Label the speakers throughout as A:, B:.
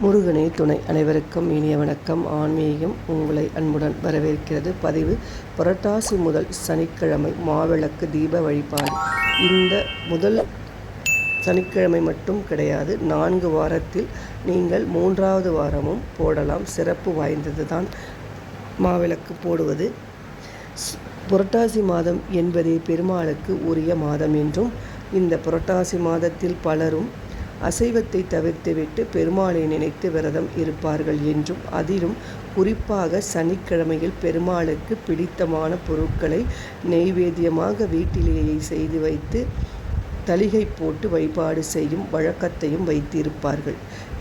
A: முருகனே துணை அனைவருக்கும் இனிய வணக்கம். ஆன்மீகம் உங்களை அன்புடன் வரவேற்கிறது. பதிவு புரட்டாசி முதல் சனிக்கிழமை மாவிளக்கு தீப வழிபாடு. இந்த முதல் சனிக்கிழமை மட்டும் கிடையாது நான்கு வாரத்தில் நீங்கள் மூன்றாவது வாரமும் போடலாம். சிறப்பு வாய்ந்தது தான் மாவிளக்கு போடுவது. புரட்டாசி மாதம் என்பதே பெருமாளுக்கு உரிய மாதம் என்றும் இந்த புரட்டாசி மாதத்தில் பலரும் அசைவத்தை தவிர்த்துவிட்டு பெருமாளை நினைத்து விரதம் இருப்பார்கள் என்றும் அதிலும் குறிப்பாக சனிக்கிழமையில் பெருமாளுக்கு பிடித்தமான பொருட்களை நெய்வேத்தியமாக வீட்டிலேயே செய்து வைத்து தளிகை போட்டு வழிபாடு செய்யும் வழக்கத்தையும் வைத்திருப்பார்கள்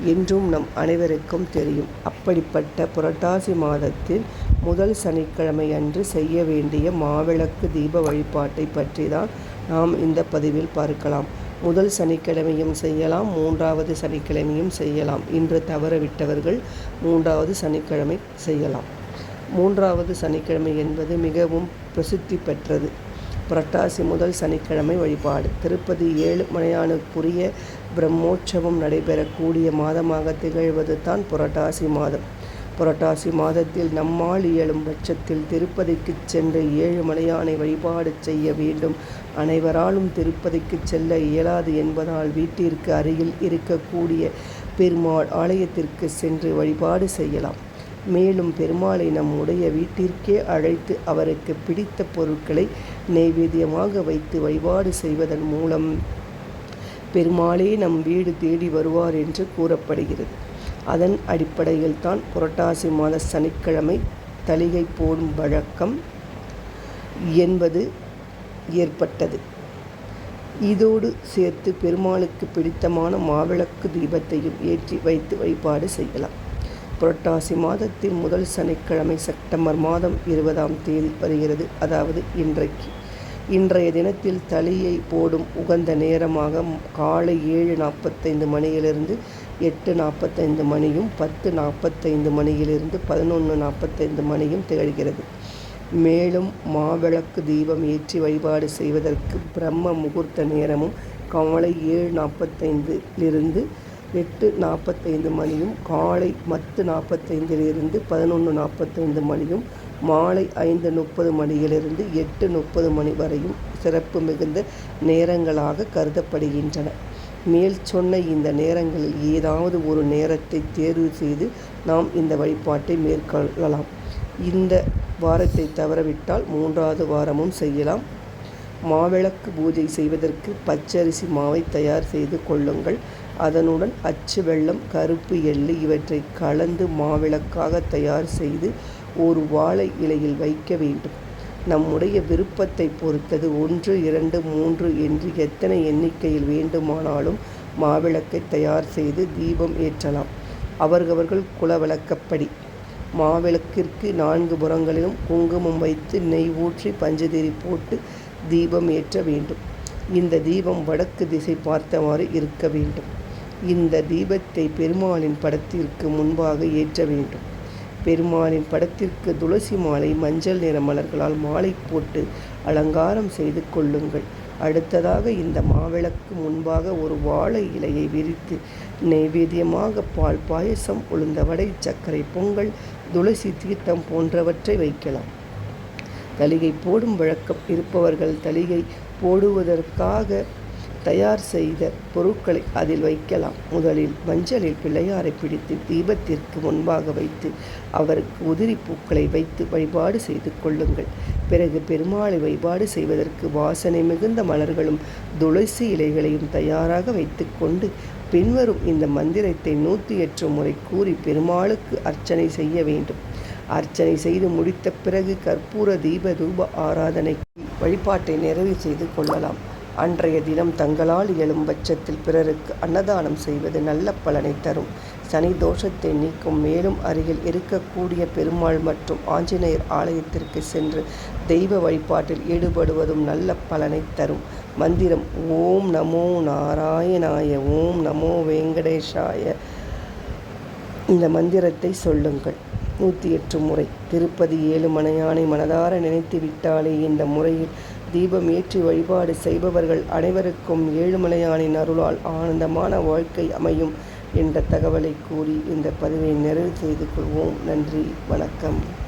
A: என்றும் நம் அனைவருக்கும் தெரியும். அப்படிப்பட்ட புரட்டாசி மாதத்தில் முதல் சனிக்கிழமை அன்று செய்ய வேண்டிய மாவிளக்கு தீப வழிபாட்டை பற்றி தான் நாம் இந்த பதிவில் பார்க்கலாம். முதல் சனிக்கிழமையும் செய்யலாம் மூன்றாவது சனிக்கிழமையும் செய்யலாம். இன்று தவறவிட்டவர்கள் மூன்றாவது சனிக்கிழமை செய்யலாம். மூன்றாவது சனிக்கிழமை என்பது மிகவும் பிரசித்தி பெற்றது. புரட்டாசி முதல் சனிக்கிழமை வழிபாடு. திருப்பதி ஏழுமலையானுக்குரிய பிரம்மோற்சவம் நடைபெறக்கூடிய மாதமாக திகழ்வது தான் புரட்டாசி மாதம். புரட்டாசி மாதத்தில் நம்மால் இயலும் பட்சத்தில் திருப்பதிக்கு சென்று ஏழுமலையானை வழிபாடு செய்ய வேண்டும். அனைவராலும் திருப்பதிக்கு செல்ல இயலாது என்பதால் வீட்டிற்கு அருகில் இருக்கக்கூடிய பெருமாள் ஆலயத்திற்கு சென்று வழிபாடு செய்யலாம். மேலும் பெருமாளை நம்முடைய வீட்டிற்கே அழைத்து அவருக்கு பிடித்த பொருட்களை நைவேத்தியமாக வைத்து வழிபாடு செய்வதன் மூலம் பெருமாளே நம் வீடு தேடி வருவார் என்று கூறப்படுகிறது. அதன் அடிப்படையில் தான் புரட்டாசி மாத சனிக்கிழமை தலிகை போடும் வழக்கம் என்பது ஏற்பட்டது. இதோடு சேர்த்து பெருமாளுக்கு பிடித்தமான மாவிளக்கு தீபத்தையும் ஏற்றி வைத்து வழிபாடு செய்யலாம். புரட்டாசி மாதத்தின் முதல் சனிக்கிழமை செப்டம்பர் மாதம் இருபதாம் தேதி வருகிறது. அதாவது இன்றைக்கு. இன்றைய தினத்தில் தலியை போடும் உகந்த நேரமாக காலை ஏழு நாற்பத்தைந்து மணியிலிருந்து எட்டு நாற்பத்தைந்து மணியும் பத்து நாற்பத்தைந்து மணியிலிருந்து பதினொன்று நாற்பத்தைந்து மணியும் திகழ்கிறது. மேலும் மாவிளக்கு தீபம் ஏற்றி வழிபாடு செய்வதற்கு பிரம்ம முகூர்த்த நேரமும் காலை ஏழு நாற்பத்தைந்திலிருந்து எட்டு நாற்பத்தைந்து மணியும் காலை பத்து நாற்பத்தைந்திலிருந்து பதினொன்று நாற்பத்தைந்து மணியும் மாலை ஐந்து முப்பது மணியிலிருந்து எட்டு முப்பது மணி வரையும் சிறப்பு மிகுந்த நேரங்களாக கருதப்படுகின்றன. மேல் சொன்ன இந்த நேரங்களில் ஏதாவது ஒரு நேரத்தை தேர்வு செய்து நாம் இந்த வழிபாட்டை மேற்கொள்ளலாம். இந்த வாரத்தை தவறவிட்டால் மூன்றாவது வாரமும் செய்யலாம். மாவிளக்கு பூஜை செய்வதற்கு பச்சரிசி மாவை தயார் செய்து கொள்ளுங்கள். அதனுடன் அச்சு வெள்ளம் கருப்பு எள்ளு இவற்றை கலந்து மாவிளக்காக தயார் செய்து ஒரு வாழை இலையில் வைக்க வேண்டும். நம்முடைய விருப்பத்தை பொறுத்தது ஒன்று இரண்டு மூன்று என்று எத்தனை எண்ணிக்கையில் வேண்டுமானாலும் மாவிளக்கை தயார் செய்து தீபம் ஏற்றலாம். அவரவர்கள் குலவிளக்கப்படி. மாவிளக்கிற்கு நான்கு புறங்களிலும் குங்குமம் வைத்து நெய் ஊற்றி பஞ்சதிரி போட்டு தீபம் ஏற்ற வேண்டும். இந்த தீபம் வடக்கு திசை பார்த்தவாறு இருக்க வேண்டும். இந்த தீபத்தை பெருமாளின் படத்திற்கு முன்பாக ஏற்ற வேண்டும். பெருமாளின் படத்திற்கு துளசி மாலை மஞ்சள் நிற மலர்களால் மாலை போட்டு அலங்காரம் செய்து கொள்ளுங்கள். அடுத்ததாக இந்த மாவிளக்கு முன்பாக ஒரு வாழை இலையை விரித்து நைவேத்தியமாக பால் பாயசம் உளுந்த வடை சர்க்கரை பொங்கல் துளசி தீர்த்தம் போன்றவற்றை வைக்கலாம். தளிகை போடும் வழக்கம் இருப்பவர்கள் தளிகை போடுவதற்காக தயார் செய்த பொருட்களை அதில் வைக்கலாம். முதலில் மஞ்சளில் பிள்ளையாரை பிடித்து தீபத்திற்கு முன்பாக வைத்து அவருக்கு உதிரி பூக்களை வைத்து வழிபாடு செய்து கொள்ளுங்கள். பிறகு பெருமாளை வழிபாடு செய்வதற்கு வாசனை மிகுந்த மலர்களும் துளசி இலைகளையும் தயாராக வைத்துக்கொண்டு பின்வரும் இந்த மந்திரத்தை நூற்றி எட்டு முறை கூறி பெருமாளுக்கு அர்ச்சனை செய்ய வேண்டும். அர்ச்சனை செய்து முடித்த பிறகு கற்பூர தீப தூப ஆராதனைக்கு வழிபாட்டை நிறைவு செய்து கொள்ளலாம். அன்றைய தினம் தங்களால் இயலும் பட்சத்தில் பிறருக்கு அன்னதானம் செய்வது நல்ல பலனை தரும். சனி தோஷத்தை நீக்கும் மேலும் அருகில் இருக்கக்கூடிய பெருமாள் மற்றும் ஆஞ்சநேயர் ஆலயத்திற்கு சென்று தெய்வ வழிபாட்டில் ஈடுபடுவதும் நல்ல பலனை தரும். மந்திரம் ஓம் நமோ நாராயணாய ஓம் நமோ வெங்கடேஷாய இந்த மந்திரத்தை சொல்லுங்கள். நூற்றி எட்டு முறை. திருப்பதி ஏழுமலையானை மனதார நினைத்து விட்டாலே இந்த முறையில் தீபம் ஏற்றி வழிபாடு செய்பவர்கள் அனைவருக்கும் ஏழுமலையானின் அருளால் ஆனந்தமான வாழ்க்கை அமையும் என்ற தகவலை கூறி இந்த பதிவை நிறைவு செய்து கொள்வோம். நன்றி வணக்கம்.